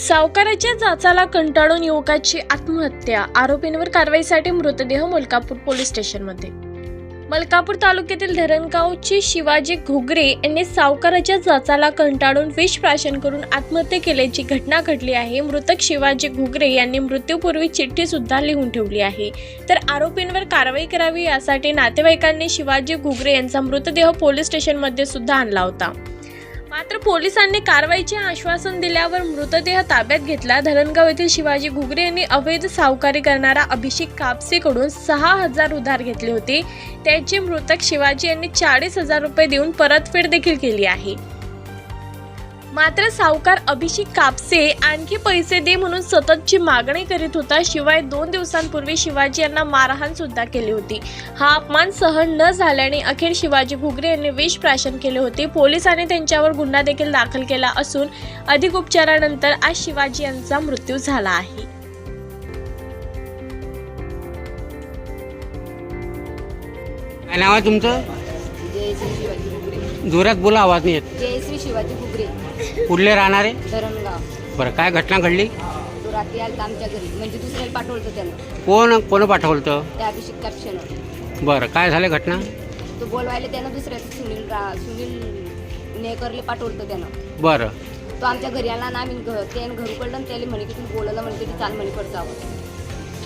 सावकाराच्या जाचाला कंटाळून युवकाची आत्महत्या आरोपींवर कारवाईसाठी मृतदेह मलकापूर पोलीस स्टेशनमध्ये. मलकापूर तालुक्यातील धरणगावची शिवाजी घुगरे यांनी सावकाराच्या जाचाला कंटाळून विष प्राशन करून आत्महत्या केल्याची घटना घडली आहे. मृतक शिवाजी घुगरे यांनी मृत्यूपूर्वी चिठ्ठी सुद्धा लिहून ठेवली आहे. तर आरोपींवर कारवाई करावी यासाठी नातेवाईकांनी शिवाजी घुगरे यांचा मृतदेह पोलीस स्टेशनमध्ये सुद्धा आणला होता. मात्र पोलिसांनी कारवाईचे आश्वासन दिल्यावर मृतदेह ताब्यात घेतला. धरणगाव येथील शिवाजी घुगरे यांनी अवैध सावकारी करणारा अभिषेक कापसेकडून सहा हजार उधार घेतले होते. त्याचे मृतक शिवाजी यांनी चाळीस हजार रुपये देऊन परतफेड देखील केली आहे. मात्र सावकार अभिषेक कापसे आणखी पैसे दे म्हणून सततची मागणी करीत होता शिवाय दोन दिवसांपूर्वी शिवाजी यांना मारहाण सुद्धा केली होती. हा अपमान सहन न झाल्याने अखेर शिवाजी घुगरे यांनी विष प्राशन केले होते. पोलिसांनी त्यांच्यावर गुन्हा देखील दाखल केला असून अधिक उपचारानंतर आज शिवाजी यांचा मृत्यू झाला आहे. काय नाव आहे तुमचं? जोरात बोला आवाज नाही येत. जयश्री शिवाजी घुगरे कुठले राहणारे धरणगाव. बरं काय घटना घडली? तो रात्री आलता आमच्या घरी. म्हणजे दुसऱ्याला पाठवलं त्यानं. कोण कोण पाठवलं होतं त्या अभिषेक कॅप्शन बरं काय झालं घटना? तो बोलवायला त्यानं दुसऱ्याचं सुनील रा सुनील नेकरले पाठवलं त्यानं. बरं. तो आमच्या घरी आला ना आम्ही घर त्यानं घर उकडलं आणि त्याला म्हणे की तुम्ही बोलायला म्हणे की चाल म्हणे पडतो जावं.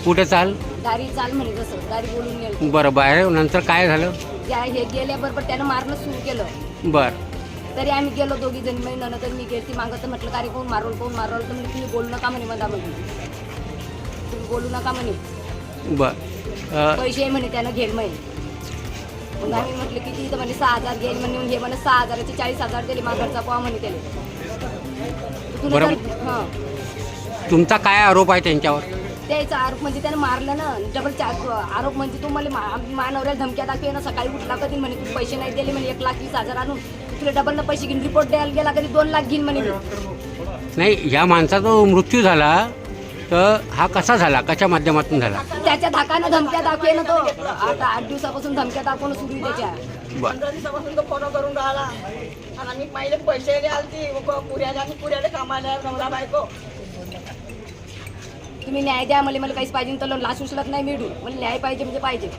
कुठे चाल? दारी चाल म्हणे कसं दारी बोलून गेलं. बरं बाहेर नंतर काय झालं? त्या हे गेल्याबरोबर त्यानं मारणं सुरू केलं. बरं. तरी आम्ही गेलो दोघी जण मी नंतर मी गेली मागं. तर म्हटलं काय कोण मारवलं कोण मारवलं तर म्हणजे तुम्ही बोलू नका म्हणे मधामध्ये. तुम्ही बोलू नका म्हणे. बरं. अं, पैसे आहे म्हणे त्यानं घेईल म्हणे मग आम्ही म्हटलं किती तर म्हणे सहा हजार घेईल म्हणे. मग हे म्हणे सहा हजाराचे चाळीस हजार दिले माघारचा पोहा म्हणे त्याला. तुला. तर- हां. तुमचा काय आरोप आहे त्यांच्यावर? त्याचा आरोप म्हणजे त्यानं मारलं ना डबल आरोप म्हणजे तू मला मा- मानवऱ्याला धमक्या दाखवे ना सकाळी उठला कधी म्हणे तू पैसे नाही दिले म्हणे एक लाख वीस हजार आणून. तुला डबल ना पैसे घेऊन रिपोर्ट द्यायला गेला कधी दोन लाख घेईन म्हणे. नाही ह्या माणसाचा जो मृत्यू झाला तर हा कसा झाला? कशा माध्यमातून झाला? त्याच्या धाकानं धमक्या दाखवे ना तो. आता आठ दिवसापासून धमक्या दाखवणं सुरू त्याच्या. पंधरा दिवसापासून तो फोन करून राहिला. आणि पहिले पैसे पुऱ्याला आम्ही पुऱ्याला कामाला नवरा बायको. तुम्ही न्याय द्या मला मला काहीच पाहिजे तर लाच उचलत नाही मिळू मला न्याय पाहिजे म्हणजे पाहिजे.